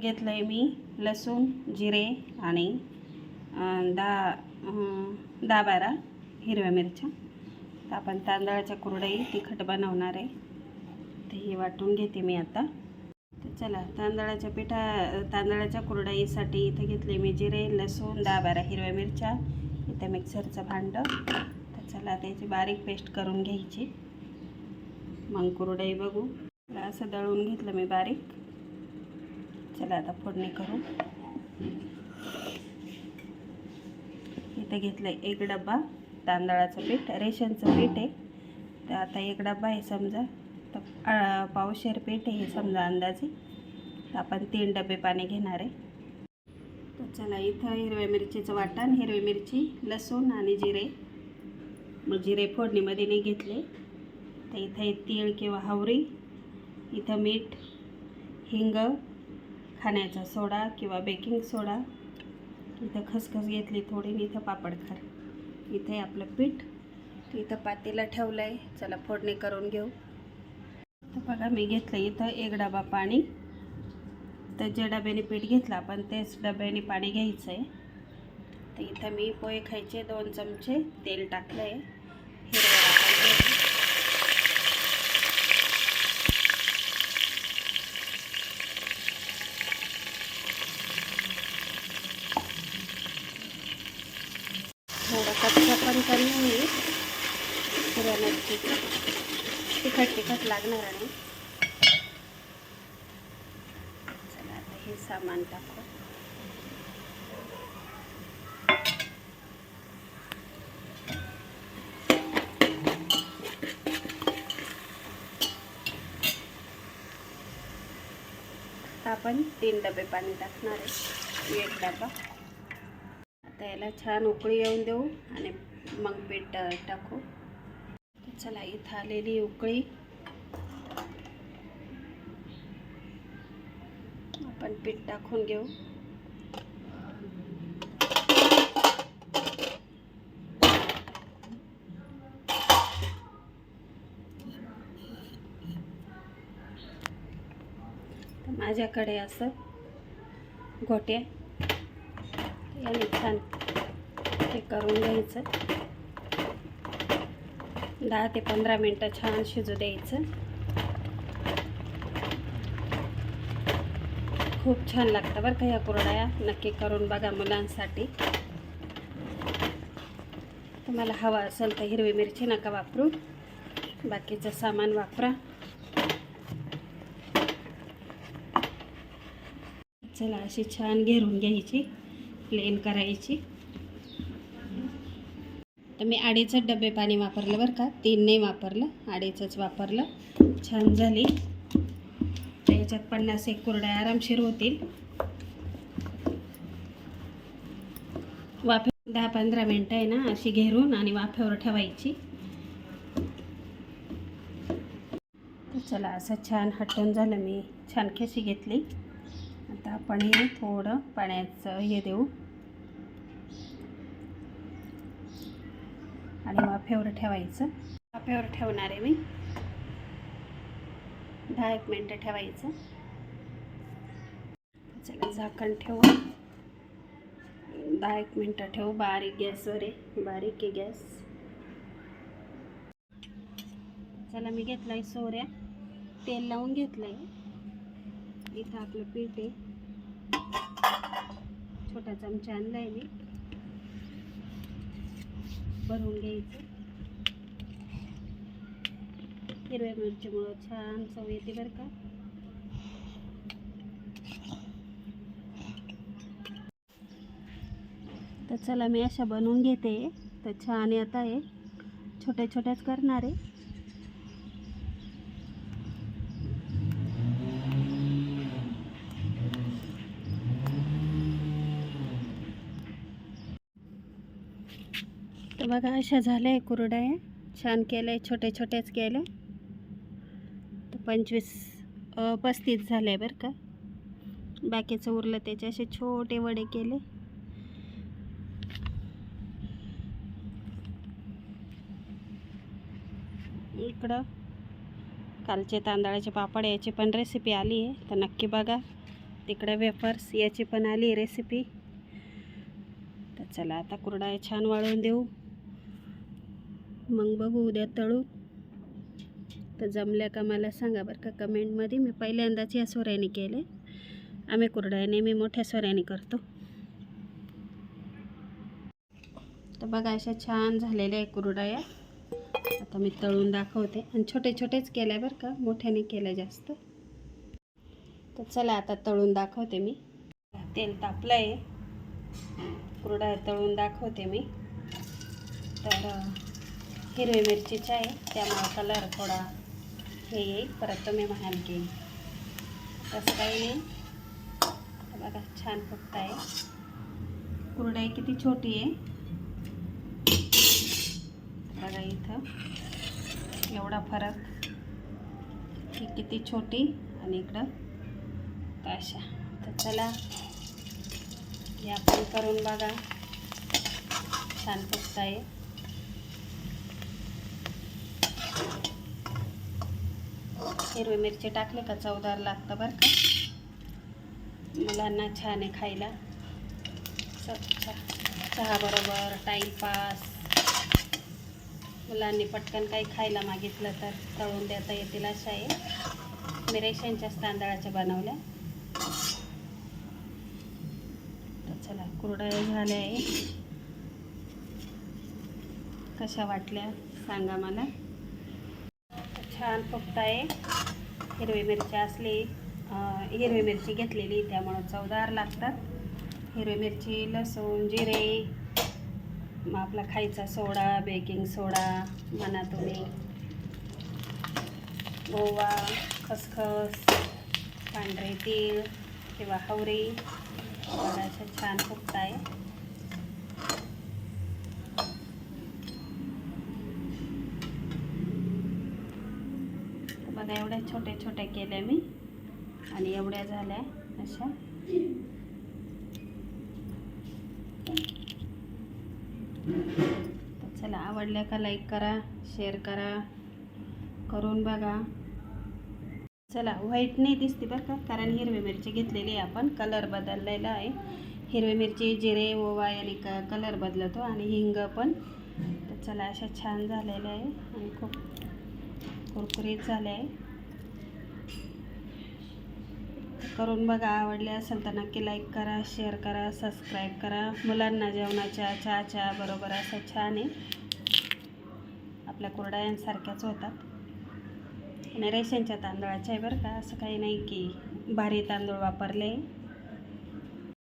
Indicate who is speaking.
Speaker 1: घेतलं आहे मी लसूण जिरे आणि दा दहा दहा बारा हिरव्या मिरच्या. तर आपण तांदळाच्या कुरडई तिखट बनवणार आहे. तर ही वाटून घेते मी आता. तर चला तांदळाच्या पिठा तांदळाच्या कुरडईसाठी इथं घेतले मी जिरे लसूण दहा बारा हिरव्या मिरच्या. इथं मिक्सरचं भांडं. तर चला त्याची बारीक पेस्ट करून घ्यायची. मग कुरडई बघू. असं दळून घेतलं मी बारीक. चला आता फोडणी करू इथं घेतलं एक डब्बा तांदळाचं पीठ रेशनचं पीठ आहे. तर आता एक डब्बा आहे समजा. तर आ, पावशेर पीठ आहे हे समजा अंदाजे. तर आपण तीन डबे पाणी घेणार आहे. तर चला इथं हिरव्या मिरचीचं वाटण हिरवी मिरची लसूण आणि जिरे. मग जिरे फोडणीमध्ये नाही घेतले. तर इथं तीळ किंवा हवरी इथं मीठ हिंग खाण्याचा सोडा किंवा बेकिंग सोडा इथं खसखस घेतली थोडी आणि इथं पापडखार इथे आपलं पीठ. इथं पातेला ठेवलं आहे चला फोडणी करून घेऊ. तर बघा मी घेतलं इथं एक डबा पाणी. तर ज्या डब्याने पीठ घेतलं आपण तेच डब्याने पाणी घ्यायचं आहे तर इथं मी पोहे खायचे दोन चमचे तेल टाकलं आहे हिरवं टाकायचं थोडं कच्चा पण कमी होईल हिरव्या मिरचीचं तिखट तिखट लागणार आणि चला आता हे सामान टाकू. आपण तीन डबे पाणी टाकणार आहे. एक डबा. आता याला छान उकळी येऊन देऊ आणि मग पीठ टाकू. चला इथं आलेली उकळी. आपण पीठ टाकून घेऊ. माझ्याकडे असं गोट्या याने छान हे करून घ्यायचं. दहा ते पंधरा मिनटं छान शिजू द्यायचं. खूप छान लागतं बरं का ह्या कुरड्या. नक्की करून बघा मुलांसाठी. तुम्हाला हवा असेल तर हिरवी मिरची नका वापरू. बाकीचं सामान वापरा. चला अशी छान घेरून घ्यायची प्लेन करायची. तर मी अडीचच डबे पाणी वापरलं बरं का तीन नाही वापरलं अडीचंच वापरलं. छान झाली. त्याच्यात पन्नास एक कुरड्या आरामशीर होतील. वाफे दहा पंधरा मिनटं आहे ना अशी घेरून आणि वाफ्यावर ठेवायची. चला असं छान हटवून झालं मी छान खेशी घेतली. आता आपण हे थोडं पाण्याचं हे देऊ. आणि वाफेवर ठेवायचं. वाफेवर ठेवणार आहे मी. दहा एक मिनटं ठेवायचं. चला झाकण ठेवू. दहा एक मिनटं ठेवू. बारीक गॅसवर आहे. बारीक आहे गॅस. चला मी घेतलं आहे सोऱ्या. तेल लावून घेतलं आहे इथं आपलं पीठ आहे. छोटा चमचा आणला आहे मी. भरून घ्यायचं. हिरव्या मिरचीमुळं छान चव येते बरं का तर चला मी अशा बनवून घेते तर छान येत आहे छोट्या छोट्याच करणार आहे तर बघा अशा झाल्या आहे कुरड्या छान केलं आहे छोटे छोटेच केलं पंचवीस पस्तीस झाले बरं का. बाकीचं उरलं त्याचे असे छोटे वडे केले. इकडं कालचे तांदळाचे पापड याची पण रेसिपी आली आहे. तर नक्की बघा. तिकडे वेफर्स याची पण आली रेसिपी तर चला आता कुरडाया छान वाळवून देऊ. मग बघू उद्या तळू. तर जमल्या का मला सांगा बरं का कमेंटमध्ये. मी पहिल्यांदाच या सोऱ्याने केले. आम्ही कुरड्याने नेहमी मोठ्या सोऱ्याने करतो. तर बघा अशा छान झालेल्या आहे कुरडया आता मी तळून दाखवते. आणि छोटे छोटेच केल्या बरं का मोठ्याने केल्या जास्त. तर चला आता तळून दाखवते मी. तेल तापलं आहे कुरडया तळून दाखवते मी. तर हिरवी मिरचीची आहे. त्यामुळे कलर थोडा हे येईल परत मी महान के तसं काही नाही. बघा छान फक्त आहे. कुरडाई किती छोटी आहे. बघा इथं. एवढा फरक. ही किती छोटी आणि इकडं तर अशा. तर चला हे आपण करून बघा. छान फक्त आहे. हिरवी मिरची टाकले का चवदार लागतं बरं का. मुलांना छान आहे खायला. चहाबरोबर टाईमपास मुलांनी पटकन काही खायला मागितलं तर तळून देता येतील अशा आहे. मी रेशनच्याच तांदळाच्या बनवल्या. चला कुरडया झाल्या आहे. कशा वाटल्या सांगा मला. छान फक्त आहे हिरवी मिरची असली हिरवी मिरची घेतलेली त्यामुळं चवदार लागतात. हिरवी मिरची लसूण जिरे मग आपला खायचा सोडा बेकिंग सोडा म्हणा तुम्ही. ओवा खसखस पांढरे तीळ किंवा हवरी छान फुगत आहे बघा एवढ्या छोट्या छोट्या केल्या मी. आणि एवढ्या झाल्या अशा. चला आवडल्या का लाईक करा शेअर करा करून बघा. चला व्हाईट नाही दिसते बरं का कारण हिरवी मिरची घेतलेली आहे आपण. कलर बदललेला आहे. हिरवी मिरची जिरे ओवा याने क कलर बदलतो आणि हिंग पण. तर चला अशा छान झालेल्या आहे. आणि खूप कुरकुरीत झाले आहे. करून बघा आवडले असेल तर नक्की लाईक करा शेअर करा सबस्क्राईब करा. मुलांना जेवणाच्या चहाच्या बरोबर असं छान आहे. आपल्या कुरडयांसारख्याच होतात. आणि रेशनच्या तांदळाच्या आहे बरं का असं काही नाही की भारी तांदूळ वापरले.